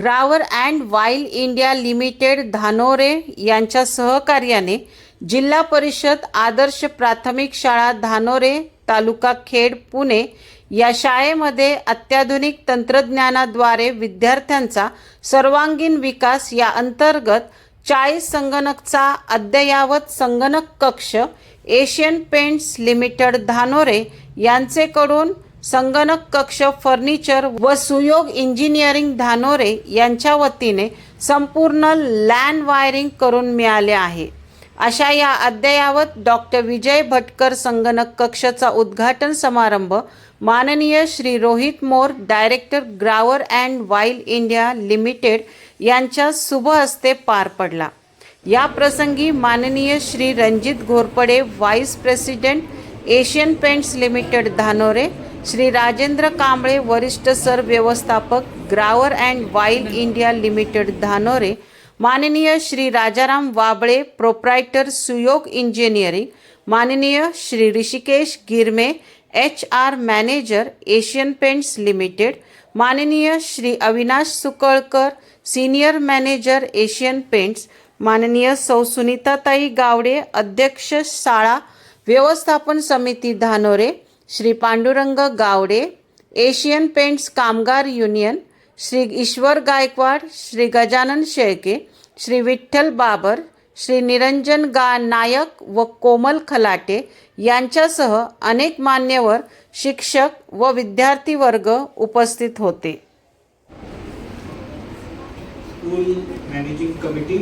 Grauer and Wild India Limited Dhanore यांच्या सहकार्याने जिल्हा परिषद आदर्श प्राथमिक शाळा धानोरे तालुका खेड पुणे या शाळेमध्ये अत्याधुनिक तंत्रज्ञानाद्वारे विद्यार्थ्यांचा सर्वांगीण विकास या अंतर्गत चाळीस संगणकचा अद्ययावत संगणक कक्ष एशियन पेंट्स लिमिटेड धानोरे यांचेकडून संगणक कक्ष फर्निचर व सुयोग इंजिनिअरिंग धानोरे यांच्या वतीने संपूर्ण लँड वायरिंग करून मिळाले आहे. अशा या अद्ययावत डॉक्टर विजय भटकर संगणक कक्षाचा उद्घाटन समारंभ माननीय Shri Rohit More director Grauer and Wild India Limited यांच्या शुभ हस्ते पार पडला. या प्रसंगी माननीय Shri Ranjit Ghorpade vice president Asian Paints Limited Dhanore Shri Rajendra Kamble वरिष्ठ सर व्यवस्थापक Grauer and Wild India Limited Dhanore माननीय श्री राजाराम वाबळे प्रोप्रायटर सुयोग इंजिनिअरिंग माननीय Shri Hrishikesh Girme H R manager Asian Paints Limited माननीय Shri Avinash Sukalkar senior manager Asian Paints माननीय सौ सुनीताताई गावडे अध्यक्ष शाळा व्यवस्थापन समिती धानोरे श्री पांडुरंग गावडे एशियन पेंट्स कामगार युनियन श्री ईश्वर गायकवाड श्री गजानन शेळके श्री विठ्ठल बाबर श्री निरंजन गा नायक व कोमल खलाटे यांच्यासह अनेक मान्यवर शिक्षक व विद्यार्थी वर्ग उपस्थित होते. स्कूल मॅनेजिंग कमिटी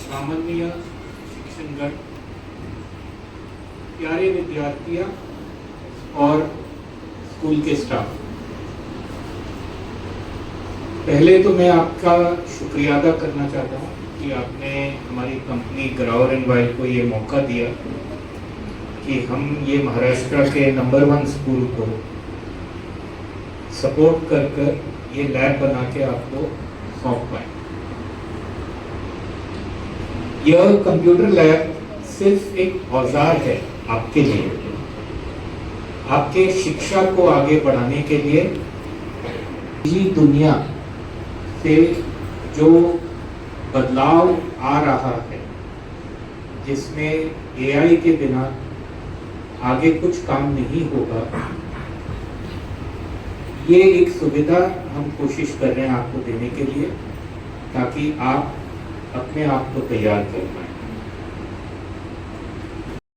सामान्य शिक्षणगण प्यारे विद्यार्थियाँ और स्कूल के स्टाफ। पहले तो मैं आपका शुक्रिया अदा करना चाहता हूँ कि आपने हमारी कंपनी ग्रावर एंड वाइल्ड को ये मौका दिया कि हम ये महाराष्ट्र के नंबर वन स्कूल को सपोर्ट कर कर ये लैब बना के आपको सौंप पाए। यह कंप्यूटर लैब सिर्फ़ एक औज़ार है आपके लिए। आपके शिक्षा को आगे बढ़ाने के लिए जी दुनिया से जो बदलाव आ रहा है, जिसमें एआई के बिना आगे कुछ काम नहीं होगा, ये एक सुविधा हम कोशिश कर रहे हैं आपको देने के लिए, ताकि आप अपने आप को तैयार कर पाए।